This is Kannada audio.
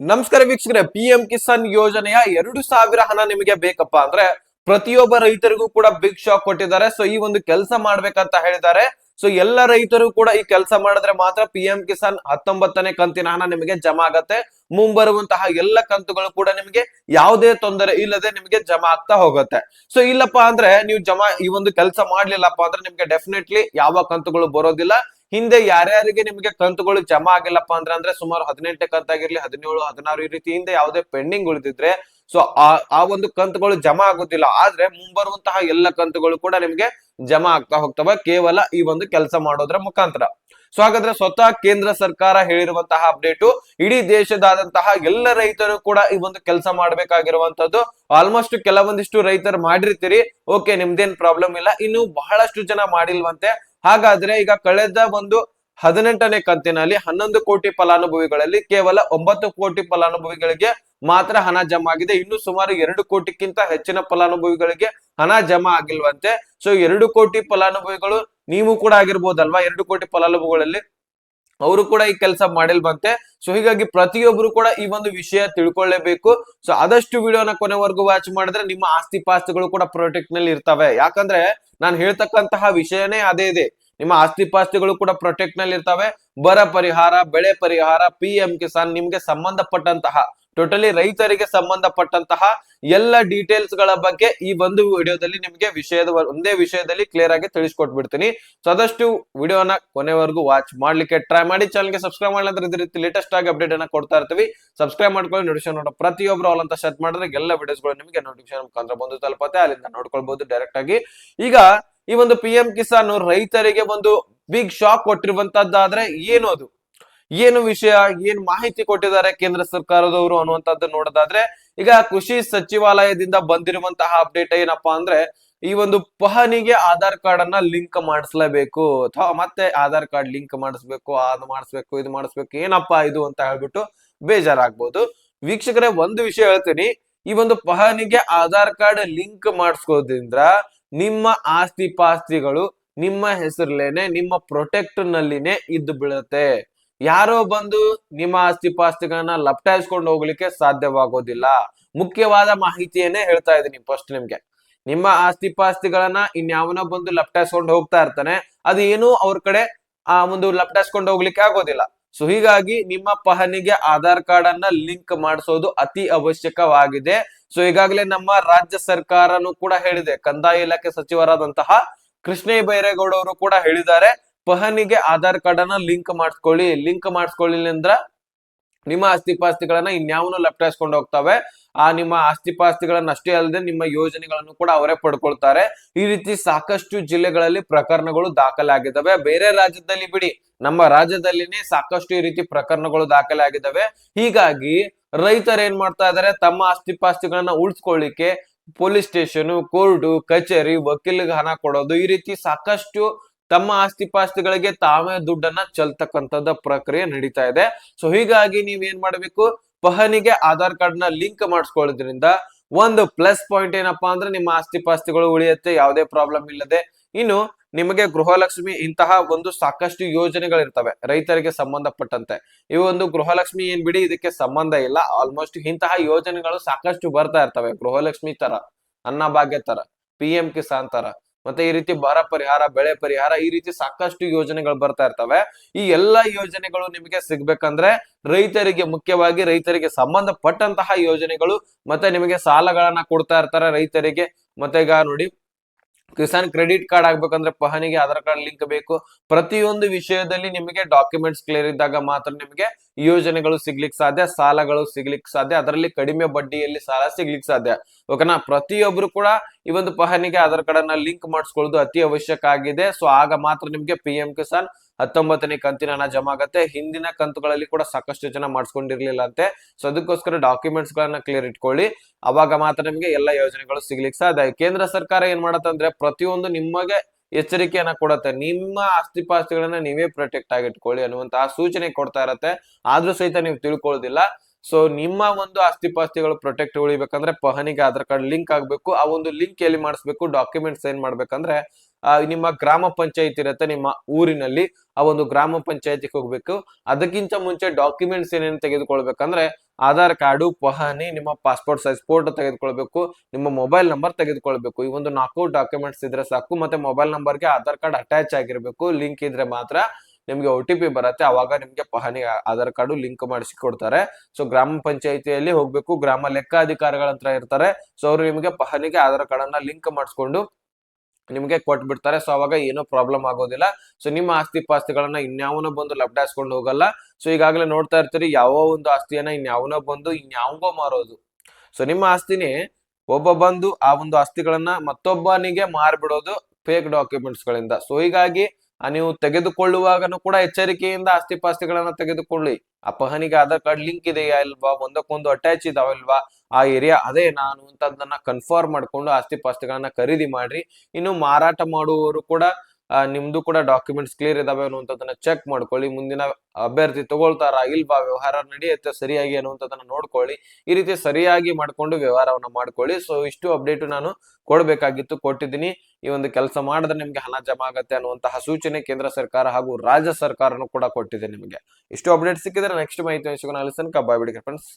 ನಮಸ್ಕಾರ ವೀಕ್ಷಕರೇ ಪಿ ಎಂ ಕಿಸಾನ್ ಯೋಜನೆಯ ಎರಡು ಸಾವಿರ ಹಣ ನಿಮಗೆ ಬೇಕಪ್ಪ ಅಂದ್ರೆ ಪ್ರತಿಯೊಬ್ಬ ರೈತರಿಗೂ ಕೂಡ ಬಿಗ್ ಶಾಕ್ ಕೊಟ್ಟಿದ್ದಾರೆ. ಸೊ ಈ ಒಂದು ಕೆಲಸ ಮಾಡ್ಬೇಕಂತ ಹೇಳಿದ್ದಾರೆ. ಸೊ ಎಲ್ಲ ರೈತರು ಕೂಡ ಈ ಕೆಲಸ ಮಾಡಿದ್ರೆ ಮಾತ್ರ ಪಿ ಎಂ ಕಿಸಾನ್ ಹತ್ತೊಂಬತ್ತನೇ ಕಂತಿನ ಹಣ ನಿಮಗೆ ಜಮಾ ಆಗತ್ತೆ. ಮುಂಬರುವಂತಹ ಎಲ್ಲ ಕಂತುಗಳು ಕೂಡ ನಿಮಗೆ ಯಾವುದೇ ತೊಂದರೆ ಇಲ್ಲದೆ ನಿಮಗೆ ಜಮಾ ಆಗ್ತಾ ಹೋಗುತ್ತೆ. ಸೊ ಇಲ್ಲಪ್ಪ ಅಂದ್ರೆ ನೀವು ಜಮಾ ಈ ಒಂದು ಕೆಲಸ ಮಾಡ್ಲಿಲ್ಲಪ್ಪ ಅಂದ್ರೆ ನಿಮ್ಗೆ ಡೆಫಿನೆಟ್ಲಿ ಯಾವ ಕಂತುಗಳು ಬರೋದಿಲ್ಲ. ಹಿಂದೆ ಯಾರ್ಯಾರಿಗೆ ನಿಮಗೆ ಕಂತುಗಳು ಜಮಾ ಆಗಿಲ್ಲಪ್ಪ ಅಂದ್ರೆ ಅಂದ್ರೆ ಸುಮಾರು ಹದಿನೆಂಟು ಕಂತಾಗಿರ್ಲಿ ಹದಿನೇಳು, ಹದಿನಾರು ಈ ರೀತಿ ಹಿಂದೆ ಯಾವುದೇ ಪೆಂಡಿಂಗ್ ಉಳಿದಿದ್ರೆ ಸೊ ಆ ಒಂದು ಕಂತುಗಳು ಜಮಾ ಆಗುದಿಲ್ಲ. ಆದ್ರೆ ಮುಂಬರುವಂತಹ ಎಲ್ಲ ಕಂತುಗಳು ಕೂಡ ನಿಮಗೆ ಜಮಾ ಆಗ್ತಾ ಹೋಗ್ತವೆ. ಕೇವಲ ಈ ಒಂದು ಕೆಲಸ ಮಾಡೋದ್ರ ಮುಖಾಂತರ. ಸೊ ಹಾಗಾದ್ರೆ ಸ್ವತಃ ಕೇಂದ್ರ ಸರ್ಕಾರ ಹೇಳಿರುವಂತಹ ಅಪ್ಡೇಟು, ಇಡೀ ದೇಶದಾದಂತಹ ಎಲ್ಲ ರೈತರು ಕೂಡ ಈ ಒಂದು ಕೆಲಸ ಮಾಡಬೇಕಾಗಿರುವಂತದ್ದು ಆಲ್ಮೋಸ್ಟ್ ಕೆಲವೊಂದಿಷ್ಟು ರೈತರು ಮಾಡಿರ್ತೀರಿ. ಓಕೆ ನಿಮ್ದೇನ್ ಪ್ರಾಬ್ಲಮ್ ಇಲ್ಲ. ಇನ್ನು ಬಹಳಷ್ಟು ಜನ ಮಾಡಿಲ್ವಂತೆ. ಹಾಗಾದ್ರೆ ಈಗ ಕಳೆದ ಒಂದು ಹದಿನೆಂಟನೇ ಕಂತಿನಲ್ಲಿ ಹನ್ನೊಂದು ಕೋಟಿ ಫಲಾನುಭವಿಗಳಲ್ಲಿ ಕೇವಲ ಒಂಬತ್ತು ಕೋಟಿ ಫಲಾನುಭವಿಗಳಿಗೆ ಮಾತ್ರ ಹಣ ಜಮಾ ಆಗಿದೆ. ಇನ್ನು ಸುಮಾರು ಎರಡು ಕೋಟಿಗಿಂತ ಹೆಚ್ಚಿನ ಫಲಾನುಭವಿಗಳಿಗೆ ಹಣ ಜಮಾ ಆಗಿಲ್ವಂತೆ. ಸೊ ಎರಡು ಕೋಟಿ ಫಲಾನುಭವಿಗಳು ನೀವು ಕೂಡ ಆಗಿರ್ಬೋದಲ್ವಾ? ಎರಡು ಕೋಟಿ ಫಲಾನುಭವಿಗಳಲ್ಲಿ ಅವರು ಕೂಡ ಈ ಕೆಲಸ ಮಾಡಿಲ್ವಂತೆ. ಸೊ ಹೀಗಾಗಿ ಪ್ರತಿಯೊಬ್ರು ಕೂಡ ಈ ಒಂದು ವಿಷಯ ತಿಳ್ಕೊಳ್ಳೇಬೇಕು. ಸೊ ಆದಷ್ಟು ವಿಡಿಯೋನ ಕೊನೆವರೆಗೂ ವಾಚ್ ಮಾಡಿದ್ರೆ ನಿಮ್ಮ ಆಸ್ತಿ ಪಾಸ್ತಿಗಳು ಕೂಡ ಪ್ರೊಟೆಕ್ಟ್ನಲ್ಲಿ ಇರ್ತವೆ. ಯಾಕಂದ್ರೆ ನಾನು ಹೇಳ್ತಕ್ಕಂತಹ ವಿಷಯನೇ ಅದೇ ಇದೆ. ನಿಮ್ಮ ಆಸ್ತಿ ಪಾಸ್ತಿಗಳು ಕೂಡ ಪ್ರೊಟೆಕ್ಟ್ನಲ್ಲಿ ಇರ್ತವೆ. ಬರ ಪರಿಹಾರ, ಬೆಳೆ ಪರಿಹಾರ ಪಿ ಎಂ ಕಿಸಾನ್ ನಿಮ್ಗೆ ಸಂಬಂಧಪಟ್ಟಂತಹ ಟೋಟಲಿ ರೈತರಿಗೆ ಸಂಬಂಧಪಟ್ಟಂತಹ ಎಲ್ಲ ಡೀಟೇಲ್ಸ್ಗಳ ಬಗ್ಗೆ ಈ ಒಂದು ವಿಡಿಯೋದಲ್ಲಿ ನಿಮಗೆ ವಿಷಯದ ಒಂದೇ ವಿಷಯದಲ್ಲಿ ಕ್ಲಿಯರ್ ಆಗಿ ತಿಳಿಸ್ಕೊಟ್ಬಿಡ್ತೀನಿ. ಸೊ ವಿಡಿಯೋನ ಕೊನೆವರೆಗೂ ವಾಚ್ ಮಾಡ್ಲಿಕ್ಕೆ ಟ್ರೈ ಮಾಡಿ. ಚಾನಲ್ಗೆ ಸಬ್ಸ್ಕ್ರೈಬ್ ಮಾಡಿದ್ರೆ ಇದೇ ರೀತಿ ಲೇಟೆಸ್ಟ್ ಆಗಿ ಅಪ್ಡೇಟ್ ಅನ್ನ ಕೊಡ್ತಾ ಇರ್ತೀವಿ. ಸಬ್ಸ್ಕ್ರೈಬ್ ಮಾಡ್ಕೊಳ್ಳಿ ನೋಟಿಫಿಕೇಶನ್ ನೋಡೋ ಪ್ರತಿಯೊಬ್ರು ಆಲ್ ಅಂತ ಸೆಟ್ ಮಾಡಿದ್ರೆ ಎಲ್ಲ ವಿಡಿಯೋಸ್ಗಳು ನಿಮಗೆ ನೋಟಿಫಿಕೇಶನ್ ಮುಖಾಂತರ ಬಂದು ತಲುಪತ್ತೆ. ಅಲ್ಲಿಂದ ನೋಡ್ಕೊಳ್ಬಹುದು ಡೈರೆಕ್ಟ್ ಆಗಿ. ಈಗ ಈ ಒಂದು ಪಿ ಎಂ ಕಿಸಾನ್ ರೈತರಿಗೆ ಒಂದು ಬಿಗ್ ಶಾಕ್ ಕೊಟ್ಟಿರುವಂತದ್ದಾದ್ರೆ ಏನು ಅದು? ಏನು ವಿಷಯ? ಏನ್ ಮಾಹಿತಿ ಕೊಟ್ಟಿದ್ದಾರೆ ಕೇಂದ್ರ ಸರ್ಕಾರದವರು ಅನ್ನುವಂಥದ್ದು ನೋಡೋದಾದ್ರೆ, ಈಗ ಕೃಷಿ ಸಚಿವಾಲಯದಿಂದ ಬಂದಿರುವಂತಹ ಅಪ್ಡೇಟ್ ಏನಪ್ಪಾ ಅಂದ್ರೆ, ಈ ಒಂದು ಪಹನಿಗೆ ಆಧಾರ್ ಕಾರ್ಡ್ ಅನ್ನ ಲಿಂಕ್ ಮಾಡಿಸ್ಲೇಬೇಕು. ಅಥವಾ ಮತ್ತೆ ಆಧಾರ್ ಕಾರ್ಡ್ ಲಿಂಕ್ ಮಾಡಿಸ್ಬೇಕು, ಅದ್ ಮಾಡಿಸ್ಬೇಕು, ಇದು ಮಾಡಿಸ್ಬೇಕು, ಏನಪ್ಪಾ ಇದು ಅಂತ ಹೇಳ್ಬಿಟ್ಟು ಬೇಜಾರಾಗ್ಬೋದು. ವೀಕ್ಷಕರೇ, ಒಂದು ವಿಷಯ ಹೇಳ್ತೀನಿ. ಈ ಒಂದು ಪಹನಿಗೆ ಆಧಾರ್ ಕಾರ್ಡ್ ಲಿಂಕ್ ಮಾಡಿಸ್ಕೋದ್ರಿಂದ ನಿಮ್ಮ ಆಸ್ತಿ ಪಾಸ್ತಿಗಳು ನಿಮ್ಮ ಹೆಸರಲ್ಲೇನೆ, ನಿಮ್ಮ ಪ್ರೊಟೆಕ್ಟ್ ನಲ್ಲಿನೇ ಇದ್ದು ಬೀಳುತ್ತೆ. ಯಾರೋ ಬಂದು ನಿಮ್ಮ ಆಸ್ತಿ ಪಾಸ್ತಿಗಳನ್ನ ಲಪ್ಟಾಯಿಸ್ಕೊಂಡು ಹೋಗ್ಲಿಕ್ಕೆ ಸಾಧ್ಯವಾಗೋದಿಲ್ಲ. ಮುಖ್ಯವಾದ ಮಾಹಿತಿಯನ್ನೇ ಹೇಳ್ತಾ ಇದ್ದೀನಿ ಫಸ್ಟ್ ನಿಮ್ಗೆ. ನಿಮ್ಮ ಆಸ್ತಿ ಪಾಸ್ತಿಗಳನ್ನ ಇನ್ಯಾವನೋ ಬಂದು ಲಪ್ಟಾಯಿಸ್ಕೊಂಡು ಹೋಗ್ತಾ ಇರ್ತಾನೆ ಅದು ಏನು ಅವ್ರ ಕಡೆ, ಆ, ಒಂದು ಲಪ್ಟಾಯಿಸ್ಕೊಂಡು ಹೋಗ್ಲಿಕ್ಕೆ ಆಗೋದಿಲ್ಲ. ಸೊ ಹೀಗಾಗಿ ನಿಮ್ಮ ಪಹನಿಗೆ ಆಧಾರ್ ಕಾರ್ಡ್ ಅನ್ನ ಲಿಂಕ್ ಮಾಡಿಸೋದು ಅತಿ ಅವಶ್ಯಕವಾಗಿದೆ. ಸೊ ಈಗಾಗಲೇ ನಮ್ಮ ರಾಜ್ಯ ಸರ್ಕಾರನು ಕೂಡ ಹೇಳಿದೆ. ಕಂದಾಯ ಇಲಾಖೆ ಸಚಿವರಾದಂತಹ ಕೃಷ್ಣಯ್ಯ ಬೈರೇಗೌಡ ಅವರು ಕೂಡ ಹೇಳಿದ್ದಾರೆ. ಪಹನಿಗೆ ಆಧಾರ್ ಕಾರ್ಡ್ ಅನ್ನ ಲಿಂಕ್ ಮಾಡಿಸ್ಕೊಳ್ಳಿ. ಲಿಂಕ್ ಮಾಡಿಸ್ಕೊಳ್ಳಿಲ್ಲ ಅಂದ್ರ ನಿಮ್ಮ ಆಸ್ತಿ ಪಾಸ್ತಿಗಳನ್ನ ಇನ್ಯಾವನು ಲಪ್ಟಾಯಿಸ್ಕೊಂಡು ಹೋಗ್ತವೆ. ಆ ನಿಮ್ಮ ಆಸ್ತಿಪಾಸ್ತಿಗಳನ್ನ ಅಷ್ಟೇ ಅಲ್ಲದೆ ನಿಮ್ಮ ಯೋಜನೆಗಳನ್ನು ಕೂಡ ಅವರೇ ಪಡ್ಕೊಳ್ತಾರೆ. ಈ ರೀತಿ ಸಾಕಷ್ಟು ಜಿಲ್ಲೆಗಳಲ್ಲಿ ಪ್ರಕರಣಗಳು ದಾಖಲಾಗಿದ್ದಾವೆ. ಬೇರೆ ರಾಜ್ಯದಲ್ಲಿ ಬಿಡಿ, ನಮ್ಮ ರಾಜ್ಯದಲ್ಲಿನೇ ಸಾಕಷ್ಟು ಈ ರೀತಿ ಪ್ರಕರಣಗಳು ದಾಖಲೆ ಆಗಿದ್ದಾವೆ ಹೀಗಾಗಿ ರೈತರು ಏನ್ ಮಾಡ್ತಾ ಇದಾರೆ, ತಮ್ಮ ಆಸ್ತಿ ಪಾಸ್ತಿಗಳನ್ನ ಉಳಿಸ್ಕೊಳ್ಳಿಕ್ಕೆ ಪೊಲೀಸ್ ಸ್ಟೇಷನ್, ಕೋರ್ಟು, ಕಚೇರಿ, ವಕೀಲಿಗೆ ಹಣ ಕೊಡೋದು ಈ ರೀತಿ ಸಾಕಷ್ಟು ತಮ್ಮ ಆಸ್ತಿ ಪಾಸ್ತಿಗಳಿಗೆ ತಾವೇ ದುಡ್ಡನ್ನ ಚಲ್ತಕ್ಕಂಥದ್ದು ಪ್ರಕ್ರಿಯೆ ನಡೀತಾ ಇದೆ. ಸೊ ಹೀಗಾಗಿ ನೀವೇನ್ ಮಾಡ್ಬೇಕು? ಪಹನಿಗೆ ಆಧಾರ್ ಕಾರ್ಡ್ನ ಲಿಂಕ್ ಮಾಡಿಸ್ಕೊಳ್ಳೋದ್ರಿಂದ ಒಂದು ಪ್ಲಸ್ ಪಾಯಿಂಟ್ ಏನಪ್ಪಾ ಅಂದ್ರೆ ನಿಮ್ಮ ಆಸ್ತಿ ಪಾಸ್ತಿಗಳು ಉಳಿಯುತ್ತೆ, ಯಾವುದೇ ಪ್ರಾಬ್ಲಮ್ ಇಲ್ಲದೆ. ಇನ್ನು ನಿಮಗೆ ಗೃಹಲಕ್ಷ್ಮಿ ಇಂತಹ ಒಂದು ಸಾಕಷ್ಟು ಯೋಜನೆಗಳಿರ್ತವೆ, ರೈತರಿಗೆ ಸಂಬಂಧಪಟ್ಟಂತೆ. ಈ ಒಂದು ಗೃಹಲಕ್ಷ್ಮಿ ಏನ್ ಬಿಡಿ, ಇದಕ್ಕೆ ಸಂಬಂಧ ಇಲ್ಲ. ಆಲ್ಮೋಸ್ಟ್ ಇಂತಹ ಯೋಜನೆಗಳು ಸಾಕಷ್ಟು ಬರ್ತಾ ಇರ್ತವೆ, ಗೃಹಲಕ್ಷ್ಮಿ ತರ ಅನ್ನಭಾಗ್ಯ ತರ ಪಿ ಎಂ ಕಿಸಾನ್ ತರ. ಮತ್ತೆ ಈ ರೀತಿ ಬರ ಪರಿಹಾರ, ಬೆಳೆ ಪರಿಹಾರ, ಈ ರೀತಿ ಸಾಕಷ್ಟು ಯೋಜನೆಗಳು ಬರ್ತಾ ಇರ್ತವೆ. ಈ ಎಲ್ಲಾ ಯೋಜನೆಗಳು ನಿಮಗೆ ಸಿಗ್ಬೇಕಂದ್ರೆ ರೈತರಿಗೆ ಮುಖ್ಯವಾಗಿ ರೈತರಿಗೆ ಸಂಬಂಧಪಟ್ಟಂತಹ ಯೋಜನೆಗಳು ಮತ್ತೆ ನಿಮಗೆ ಸಾಲಗಳನ್ನ ಕೊಡ್ತಾ ಇರ್ತಾರೆ ರೈತರಿಗೆ. ಮತ್ತೆ ಈಗ ನೋಡಿ, ಕಿಸಾನ್ ಕ್ರೆಡಿಟ್ ಕಾರ್ಡ್ ಆಗ್ಬೇಕಂದ್ರೆ ಪಹನಿಗೆ ಆಧಾರ್ ಕಾರ್ಡ್ ಲಿಂಕ್ ಬೇಕು. ಪ್ರತಿಯೊಂದು ವಿಷಯದಲ್ಲಿ ನಿಮಗೆ ಡಾಕ್ಯುಮೆಂಟ್ಸ್ ಕ್ಲಿಯರ್ ಇದ್ದಾಗ ಮಾತ್ರ ನಿಮಗೆ ಯೋಜನೆಗಳು ಸಿಗ್ಲಿಕ್ಕೆ ಸಾಧ್ಯ, ಸಾಲಗಳು ಸಿಗ್ಲಿಕ್ಕೆ ಸಾಧ್ಯ, ಅದರಲ್ಲಿ ಕಡಿಮೆ ಬಡ್ಡಿಯಲ್ಲಿ ಸಾಲ ಸಿಗ್ಲಿಕ್ಕೆ ಸಾಧ್ಯ. ಓಕೆನಾ ಪ್ರತಿಯೊಬ್ರು ಕೂಡ ಈ ಒಂದು ಪಹನಿಗೆ ಆಧಾರ್ ಕಾರ್ಡ್ ಅನ್ನ ಲಿಂಕ್ ಮಾಡಿಸ್ಕೊಳ್ಳೋದು ಅತಿ ಅವಶ್ಯಕ ಆಗಿದೆ. ಸೊ ಆಗ ಮಾತ್ರ ನಿಮ್ಗೆ ಪಿ ಎಂ ಕಿಸಾನ್ ಹತ್ತೊಂಬತ್ತನೇ ಕಂತಿನ ಹಣ ಜಮಾ ಆಗತ್ತೆ. ಹಿಂದಿನ ಕಂತುಗಳಲ್ಲಿ ಕೂಡ ಸಾಕಷ್ಟು ಜನ ಮಾಡಿಸ್ಕೊಂಡಿರ್ಲಿಲ್ಲ ಅಂತೆ. ಸೊ ಅದಕ್ಕೋಸ್ಕರ ಡಾಕ್ಯುಮೆಂಟ್ಸ್ ಗಳನ್ನ ಕ್ಲಿಯರ್ ಇಟ್ಕೊಳ್ಳಿ. ಅವಾಗ ಮಾತ್ರ ನಿಮ್ಗೆ ಎಲ್ಲ ಯೋಜನೆಗಳು ಸಿಗ್ಲಿಕ್ಕೆ ಸಾಧ್ಯ. ಕೇಂದ್ರ ಸರ್ಕಾರ ಏನ್ ಮಾಡತ್ತಂದ್ರೆ ಪ್ರತಿಯೊಂದು ನಿಮಗೆ ಎಚ್ಚರಿಕೆಯನ್ನ ಕೊಡತ್ತೆ. ನಿಮ್ಮ ಆಸ್ತಿಪಾಸ್ತಿಗಳನ್ನ ನೀವೇ ಪ್ರೊಟೆಕ್ಟ್ ಆಗಿಟ್ಕೊಳ್ಳಿ ಅನ್ನುವಂತಹ ಸೂಚನೆ ಕೊಡ್ತಾ ಇರತ್ತೆ. ಆದ್ರೂ ಸಹಿತ ನೀವು ತಿಳ್ಕೊಳ್ಳೋದಿಲ್ಲ ಸೊ ನಿಮ್ಮ ಒಂದು ಆಸ್ತಿಪಾಸ್ತಿಗಳು ಪ್ರೊಟೆಕ್ಟ್ ಉಳಿಬೇಕಂದ್ರೆ ಪಹನಿಗೆ ಆಧಾರ್ ಕಾರ್ಡ್ ಲಿಂಕ್ ಆಗ್ಬೇಕು. ಆ ಒಂದು ಲಿಂಕ್ ಎಲ್ಲಿ ಮಾಡಿಸ್ಬೇಕು? ಡಾಕ್ಯುಮೆಂಟ್ಸ್ ಏನ್ ಮಾಡ್ಬೇಕಂದ್ರೆ ನಿಮ್ಮ ಗ್ರಾಮ ಪಂಚಾಯತ್ ಇರುತ್ತೆ ನಿಮ್ಮ ಊರಿನಲ್ಲಿ. ಆ ಒಂದು ಗ್ರಾಮ ಪಂಚಾಯತಿಗೆ ಹೋಗ್ಬೇಕು. ಅದಕ್ಕಿಂತ ಮುಂಚೆ ಡಾಕ್ಯುಮೆಂಟ್ಸ್ ಏನೇನು ತೆಗೆದುಕೊಳ್ಬೇಕಂದ್ರೆ ಆಧಾರ್ ಕಾರ್ಡು, ಪಹಣಿ, ನಿಮ್ಮ ಪಾಸ್ಪೋರ್ಟ್ ಸೈಜ್ ಫೋಟೋ ತೆಗೆದುಕೊಳ್ಬೇಕು, ನಿಮ್ಮ ಮೊಬೈಲ್ ನಂಬರ್ ತೆಗೆದುಕೊಳ್ಬೇಕು. ಈ ಒಂದು ನಾಲ್ಕು ಡಾಕ್ಯುಮೆಂಟ್ಸ್ ಇದ್ರೆ ಸಾಕು. ಮತ್ತೆ ಮೊಬೈಲ್ ನಂಬರ್ಗೆ ಆಧಾರ್ ಕಾರ್ಡ್ ಅಟ್ಯಾಚ್ ಆಗಿರ್ಬೇಕು. ಲಿಂಕ್ ಇದ್ರೆ ಮಾತ್ರ ನಿಮ್ಗೆ ಒ ಟಿ ಪಿ ಬರುತ್ತೆ. ಅವಾಗ ನಿಮ್ಗೆ ಪಹಣಿ, ಆಧಾರ್ ಕಾರ್ಡು ಲಿಂಕ್ ಮಾಡಿಸಿ ಕೊಡ್ತಾರೆ. ಸೊ ಗ್ರಾಮ ಪಂಚಾಯಿತಿಯಲ್ಲಿ ಹೋಗ್ಬೇಕು. ಗ್ರಾಮ ಲೆಕ್ಕಾಧಿಕಾರಿಗಳ ಹತ್ರ ಇರ್ತಾರೆ. ಸೊ ಅವರು ನಿಮಗೆ ಪಹಣಿಗೆ ಆಧಾರ್ ಕಾರ್ಡ್ ಅನ್ನ ಲಿಂಕ್ ಮಾಡಿಸ್ಕೊಂಡು ನಿಮ್ಗೆ ಕೊಟ್ಬಿಡ್ತಾರೆ. ಸೊ ಅವಾಗ ಏನೋ ಪ್ರಾಬ್ಲಮ್ ಆಗೋದಿಲ್ಲ. ಸೊ ನಿಮ್ಮ ಆಸ್ತಿ ಪಾಸ್ತಿಗಳನ್ನ ಇನ್ಯಾವನೋ ಬಂದು ಲಬ್ಡಾಯಿಸ್ಕೊಂಡು ಹೋಗಲ್ಲ. ಸೊ ಈಗಾಗಲೇ ನೋಡ್ತಾ ಇರ್ತೀರಿ, ಯಾವ ಒಂದು ಆಸ್ತಿಯನ್ನ ಇನ್ಯಾವನೋ ಬಂದು ಇನ್ಯಾವಂಗೋ ಮಾರೋದು. ಸೊ ನಿಮ್ಮ ಆಸ್ತಿನೇ ಒಬ್ಬ ಬಂದು ಆ ಒಂದು ಆಸ್ತಿಗಳನ್ನ ಮತ್ತೊಬ್ಬನಿಗೆ ಮಾರ್ಬಿಡೋದು ಫೇಕ್ ಡಾಕ್ಯುಮೆಂಟ್ಸ್ ಗಳಿಂದ. ಸೊ ಹೀಗಾಗಿ ನೀವು ತೆಗೆದುಕೊಳ್ಳುವಾಗನು ಕೂಡ ಎಚ್ಚರಿಕೆಯಿಂದ ಆಸ್ತಿ ಪಾಸ್ತಿಗಳನ್ನ ತೆಗೆದುಕೊಳ್ಳಿ. ಆ ಪಹಣಿಗೆ ಆಧಾರ್ ಕಾರ್ಡ್ ಲಿಂಕ್ ಇದೆಯಾ ಇಲ್ವಾ? ಒಂದಕ್ಕೊಂದು ಅಟ್ಯಾಚ್ ಇದಾವಲ್ವಾ ಆ ಏರಿಯಾ ಅದೇ ನಾನು ಅಂತದನ್ನ ಕನ್ಫರ್ಮ್ ಮಾಡ್ಕೊಂಡು ಆಸ್ತಿ ಪಾಸ್ತಿಗಳನ್ನ ಖರೀದಿ ಮಾಡ್ರಿ. ಇನ್ನು ಮಾರಾಟ ಮಾಡುವವರು ಕೂಡ ನಿಮ್ದು ಕೂಡ ಡಾಕ್ಯುಮೆಂಟ್ಸ್ ಕ್ಲಿಯರ್ ಇದಾವೆ ಅನ್ನುವಂಥದ್ದನ್ನ ಚೆಕ್ ಮಾಡ್ಕೊಳ್ಳಿ. ಮುಂದಿನ ಅಭ್ಯರ್ಥಿ ತಗೊಳ್ತಾರ ಇಲ್ವಾ ವ್ಯವಹಾರ ನಡೆಯುತ್ತೆ ಸರಿಯಾಗಿ ಅನ್ನುವಂಥದ್ದನ್ನ ನೋಡ್ಕೊಳ್ಳಿ. ಈ ರೀತಿ ಸರಿಯಾಗಿ ಮಾಡ್ಕೊಂಡು ವ್ಯವಹಾರವನ್ನ ಮಾಡ್ಕೊಳ್ಳಿ. ಸೊ ಇಷ್ಟು ಅಪ್ಡೇಟ್ ನಾನು ಕೊಡ್ಬೇಕಾಗಿತ್ತು, ಕೊಟ್ಟಿದ್ದೀನಿ. ಈ ಒಂದು ಕೆಲಸ ಮಾಡಿದ್ರೆ ನಿಮ್ಗೆ ಹಣ ಜಮಾ ಆಗತ್ತೆ ಅನ್ನುವಂತಹ ಸೂಚನೆ ಕೇಂದ್ರ ಸರ್ಕಾರ ಹಾಗೂ ರಾಜ್ಯ ಸರ್ಕಾರನು ಕೂಡ ಕೊಟ್ಟಿದೆ ನಿಮಗೆ. ಇಷ್ಟು ಅಪ್ಡೇಟ್ ಸಿಕ್ಕಿದ್ರೆ ನೆಕ್ಸ್ಟ್ ಮಾಹಿತಿ ಸಿಗೋಣ ಅಲ್ಲಿ ತನಕ. ಬಾಯ್ ಬಿಡಿ ಫ್ರೆಂಡ್ಸ್